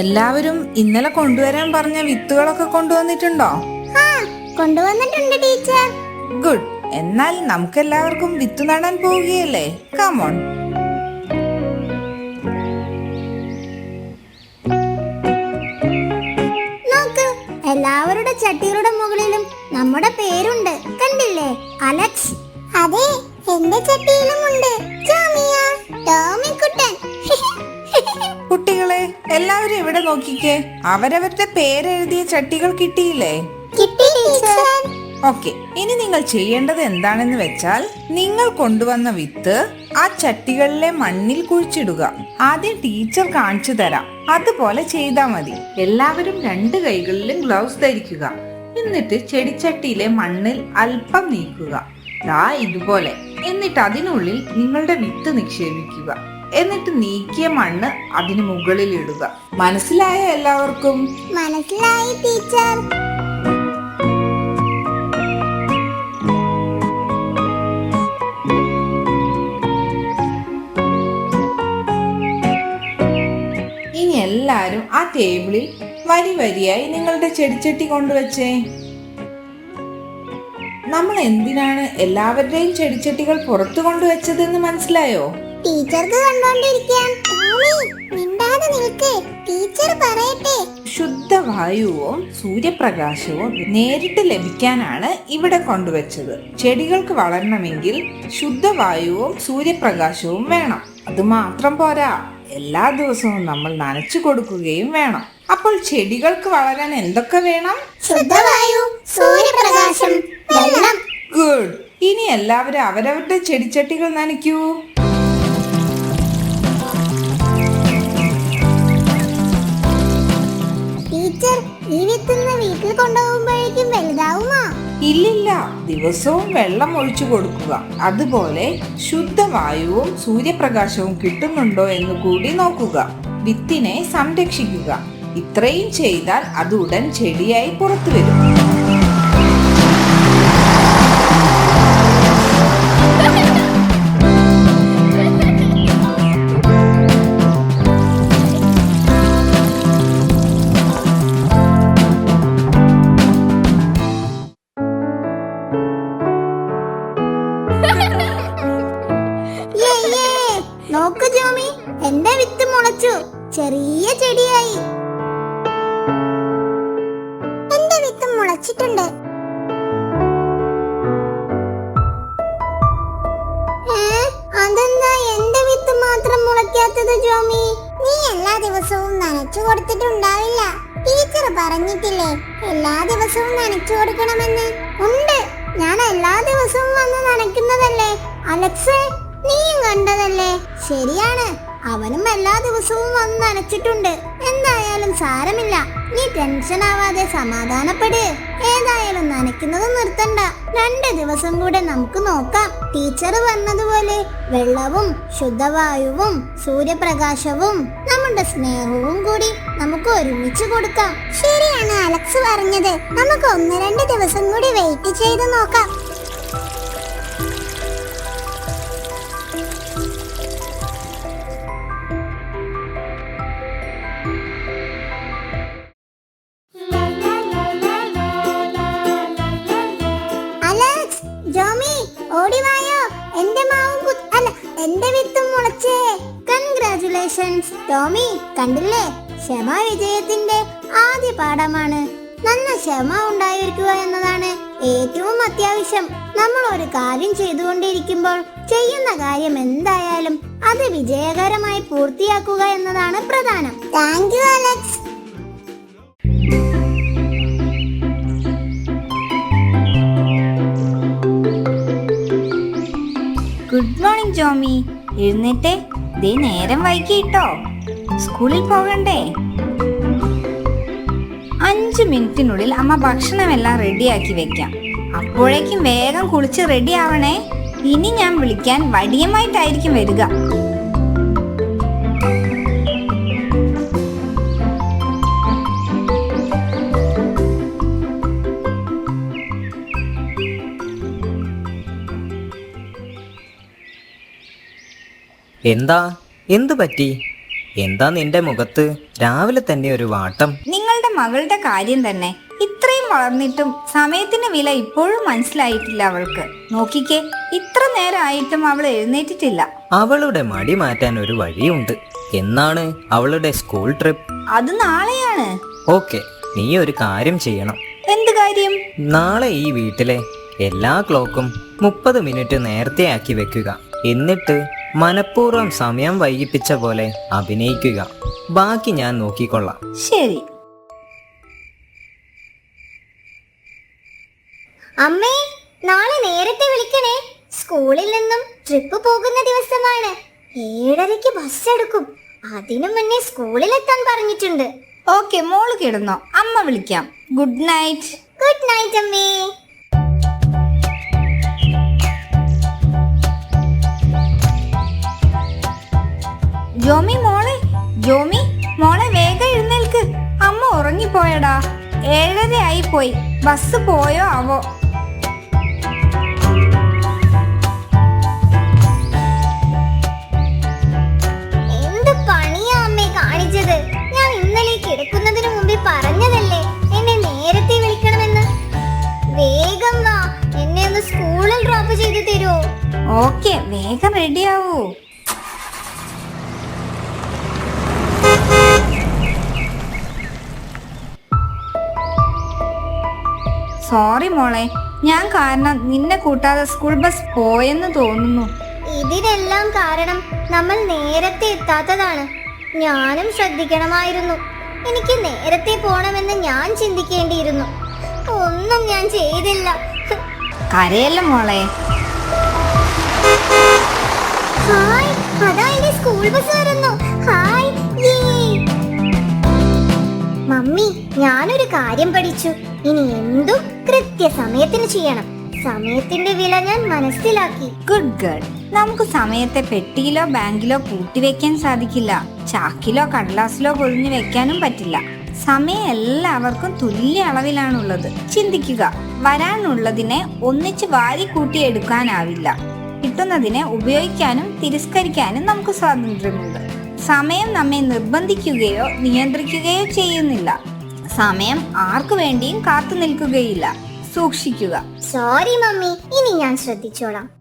എല്ലാവരും ഇന്നലെ കൊണ്ടുവരാൻ പറഞ്ഞ വിത്തുകളൊക്കെ കൊണ്ടുവന്നിട്ടുണ്ടോ? ആ കൊണ്ടുവന്നിട്ടുണ്ട് ടീച്ചർ. ഗുഡ്. എന്നാൽ നമുക്ക് എല്ലാവർക്കും വിത്ത് നടാൻ പോവുകയല്ലേ? കമോൺ നോക്ക് എല്ലാവരുടെ ചട്ടികളുടെ മുകളിലും നമ്മുടെ പേരുണ്ട്. കണ്ടില്ലേ അലക്സ്? അതെ എന്റെ ചട്ടിയിലും ഉണ്ട് ജാമിയ എല്ലാവരും ഇവിടെ നോക്കിക്കേ. അവരവരുടെ പേരെഴുതിയ ചട്ടികൾ കിട്ടിയില്ലേ? ഓക്കെ ഇനി നിങ്ങൾ ചെയ്യേണ്ടത് എന്താണെന്ന് വെച്ചാൽ നിങ്ങൾ കൊണ്ടുവന്ന വിത്ത് ആ ചട്ടികളിലെ മണ്ണിൽ കുഴിച്ചിടുക. ആദ്യം ടീച്ചർ കാണിച്ചു തരാം. അതുപോലെ ചെയ്താൽ മതി. എല്ലാവരും രണ്ട് കൈകളിലും ഗ്ലൗസ് ധരിക്കുക. എന്നിട്ട് ചെടിച്ചട്ടിയിലെ മണ്ണിൽ അല്പം നീക്കുക. ദാ ഇതുപോലെ. എന്നിട്ട് അതിനുള്ളിൽ നിങ്ങളുടെ വിത്ത് നിക്ഷേപിക്കുക. എന്നിട്ട് നീക്കിയ മണ്ണ് അതിന് മുകളിൽ ഇടുക. മനസ്സിലായ എല്ലാവർക്കും? മനസ്സിലായി ടീച്ചർ. ഇനി എല്ലാരും ആ ടേബിളിൽ വരി വരിയായി നിങ്ങളുടെ ചെടിച്ചട്ടി കൊണ്ടുവച്ചേ. നമ്മൾ എന്തിനാണ് എല്ലാവരുടെയും ചെടിച്ചട്ടികൾ പുറത്തു കൊണ്ടുവച്ചതെന്ന് മനസ്സിലായോ? ടീച്ചർക്ക് കണ്ടോണ്ടിരിക്കാം. മിണ്ടാതെ നിൽക്ക്. ടീച്ചർ പറയട്ടെ. ശുദ്ധവായുവോ സൂര്യപ്രകാശവും നേരിട്ട് ലഭിക്കാനാണ് ഇവിടെ കൊണ്ടുവച്ചത്. ചെടികൾക്ക് വളരണമെങ്കിൽ ശുദ്ധവായുവും സൂര്യപ്രകാശവും വേണം. അത് മാത്രം പോരാ. എല്ലാ ദിവസവും നമ്മൾ നനച്ചു കൊടുക്കുകയും വേണം. അപ്പോൾ ചെടികൾക്ക് വളരാൻ എന്തൊക്കെ വേണം? ശുദ്ധവായു സൂര്യപ്രകാശം വെള്ളം. ഗുഡ്. ഇനി എല്ലാവരും അവരവരുടെ ചെടിച്ചട്ടികൾ നനയ്ക്കൂ. ദിവസവും വെള്ളം ഒഴിച്ചു കൊടുക്കുക. അതുപോലെ ശുദ്ധവായുവും സൂര്യപ്രകാശവും കിട്ടുന്നുണ്ടോ എന്ന് കൂടി നോക്കുക. വിത്തിനെ സംരക്ഷിക്കുക. ഇത്രയും ചെയ്താൽ അത് ഉടൻ ചെടിയായി പുറത്തു വരും ചെറിയ ചെടിയായി. എന്റെ വിത്ത് മുളച്ചിട്ടുണ്ട്. അതെന്താ എന്റെ വിത്ത് മാത്രം മുളയ്ക്കാത്തത് ജോമി? നീ എല്ലാ ദിവസവും നനച്ചു കൊടുത്തിട്ടുണ്ടാവില്ല. ടീച്ചർ പറഞ്ഞിട്ടില്ലേ എല്ലാ ദിവസവും നനച്ചു കൊടുക്കണമെന്ന്. ഉണ്ട് ഞാൻ എല്ലാ ദിവസവും വന്ന് നനയ്ക്കുന്നതല്ലേ. അലക്സ് നീയും കണ്ടതല്ലേ. ശരിയാണ്. അവനും എല്ലാ ദിവസവും വന്ന് നനച്ചിട്ടുണ്ട്. എന്തായാലും സാരമില്ല. നീ ടെൻഷൻ ആവാതെ സമാധാനപ്പെട്. ഏതായാലും നനയ്ക്കുന്നത് നിർത്തണ്ട. രണ്ട് ദിവസം കൂടെ നമുക്ക് നോക്കാം. ടീച്ചർ പറഞ്ഞതുപോലെ വെള്ളവും ശുദ്ധവായുവും സൂര്യപ്രകാശവും നമ്മുടെ സ്നേഹവും കൂടി നമുക്ക് ഒരുമിച്ച് കൊടുക്കാം. ശരിയാണ് അലക്സ് പറഞ്ഞത്. നമുക്ക് ഒന്ന് രണ്ട് ദിവസം കൂടി വെയിറ്റ് ചെയ്ത് നോക്കാം. കൺഗ്രാറ്റുലേഷൻസ് ടോമി കണ്ടില്ലേ? ക്ഷമ വിജയത്തിന്റെ ആദ്യ പാഠമാണ്. നല്ല ക്ഷമ ഉണ്ടായിരിക്കുക എന്നതാണ് ഏറ്റവും അത്യാവശ്യം. നമ്മൾ ഒരു കാര്യം ചെയ്തുകൊണ്ടിരിക്കുമ്പോൾ ചെയ്യുന്ന കാര്യം എന്തായാലും അത് വിജയകരമായി പൂർത്തിയാക്കുക എന്നതാണ് പ്രധാനം. Thank you Alex good morning Jomi എഴുന്നേറ്റേ. ദേ നേരം വൈകിട്ടോ. സ്കൂളിൽ പോകണ്ടേ? അഞ്ച് മിനിറ്റിനുള്ളിൽ അമ്മ ഭക്ഷണമെല്ലാം റെഡിയാക്കി വെക്കാം. അപ്പോഴേക്കും വേഗം കുളിച്ച് റെഡി ആവണേ ഇനി ഞാൻ വിളിക്കാൻ വടിയമായിട്ടായിരിക്കും വരിക. എന്താ? എന്തു പറ്റി? എന്താ നിന്റെ മുഖത്ത് രാവിലെ തന്നെ ഒരു വാട്ടം? നിങ്ങളുടെ മകളുടെ കാര്യം തന്നെ. ഇത്രയും വളർന്നിട്ടും സമയത്തിന് വില ഇപ്പോഴും മനസ്സിലായിട്ടില്ല അവൾക്ക്. നോക്കിക്കേ ഇത്ര നേരമായിട്ടും അവൾ എഴുന്നേറ്റിട്ടില്ല. അവളുടെ മടി മാറ്റാൻ ഒരു വഴിയുണ്ട്. എന്നാണ് അവളുടെ സ്കൂൾ ട്രിപ്പ്? അത് നാളെയാണ്. ഓക്കെ നീ ഒരു കാര്യം ചെയ്യണം. എന്ത് കാര്യം? നാളെ ഈ വീട്ടിലെ എല്ലാ ക്ലോക്കും മുപ്പത് മിനിറ്റ് നേരത്തെ ആക്കി വെക്കുക. എന്നിട്ട് മനഃപൂർവം സമയം വൈകിപ്പിച്ച പോലെ അഭിനയിക്കുക. ബാക്കി ഞാൻ നോക്കിക്കൊള്ളാം. ശരി. അമ്മേ നാളെ നേരത്തെ വിളിക്കണേ. സ്കൂളിൽ നിന്നും ട്രിപ്പ് പോകുന്ന ദിവസമാണ്. ഏഴരയ്ക്ക് ബസ് എടുക്കും. അതിനു മുന്നേ സ്കൂളിലെത്താൻ പറഞ്ഞിട്ടുണ്ട്. ഓക്കെ മോൾ കിടന്നോ. അമ്മ വിളിക്കാം. Good night. ഗുഡ് നൈറ്റ് അമ്മേ. ജോമി മോളെ ജോമി മോളെ വേഗം എഴുന്നേൽക്ക്. അമ്മ ഉറങ്ങിപ്പോയടാ. ഏഴര ആയി പോയി. ബസ് പോയോ ആവോ എന്ത് പണിയാ അമ്മേ കാണിച്ചത്? ഞാൻ ഇന്നലെ കിടക്കുന്നതിന് മുമ്പേ പറഞ്ഞതല്ലേ? എന്നെ നേരത്തെ വിളിക്കണമെന്ന്. വേഗം വാ. എന്നെ ഒന്ന് സ്കൂളിൽ ഡ്രോപ്പ് ചെയ്ത് തരുമോ ഓക്കെ വേഗം റെഡിയാവൂ സോറി മോളെ. ഞാൻ കാരണം നിന്നെ കൂട്ടാതെ സ്കൂൾ ബസ് പോയെന്ന് തോന്നുന്നു. ഇതിനെല്ലാം കാരണം നമ്മൾ നേരത്തെ എത്താത്തതാണ്. ഞാനും ശ്രദ്ധിക്കണമായിരുന്നു. എനിക്ക് നേരത്തെ പോണമെന്ന് ഞാൻ ചിന്തിക്കേണ്ടിയിരുന്നു. ഒന്നും ഞാൻ ചെയ്തില്ല. കരയല്ല മോളെ? ഹായ് അതാ എന്റെ സ്കൂൾ ബസ് വരുന്നു ഹായ്. മമ്മി ഞാനൊരു കാര്യം പഠിച്ചു. ഇനി എന്തും കൃത്യസമയത്തിന് ചെയ്യണം. സമയത്തിന്റെ വില ഞാൻ മനസ്സിലാക്കി. ഗുഡ് ഗേൾ നമുക്ക് സമയത്തെ പെട്ടിയിലോ ബാങ്കിലോ കൂട്ടിവെക്കാൻ സാധിക്കില്ല. ചാക്കിലോ കടലാസിലോ പൊഴിഞ്ഞു വെക്കാനും പറ്റില്ല. സമയം എല്ലാവർക്കും തുല്യ അളവിലാണുള്ളത്. ചിന്തിക്കുക. വരാനുള്ളതിനെ ഒന്നിച്ച് വാരി കൂട്ടിയെടുക്കാനാവില്ല. കിട്ടുന്നതിനെ ഉപയോഗിക്കാനും തിരസ്കരിക്കാനും നമുക്ക് സ്വാതന്ത്ര്യമുണ്ട്. സമയം നമ്മെ നിർബന്ധിക്കുകയോ നിയന്ത്രിക്കുകയോ ചെയ്യുന്നില്ല. സമയം ആർക്കു വേണ്ടിയും കാത്തു നിൽക്കുകയില്ല. സൂക്ഷിക്കുക. Sorry mummy. ഇനി ഞാൻ ശ്രദ്ധിച്ചോളാം.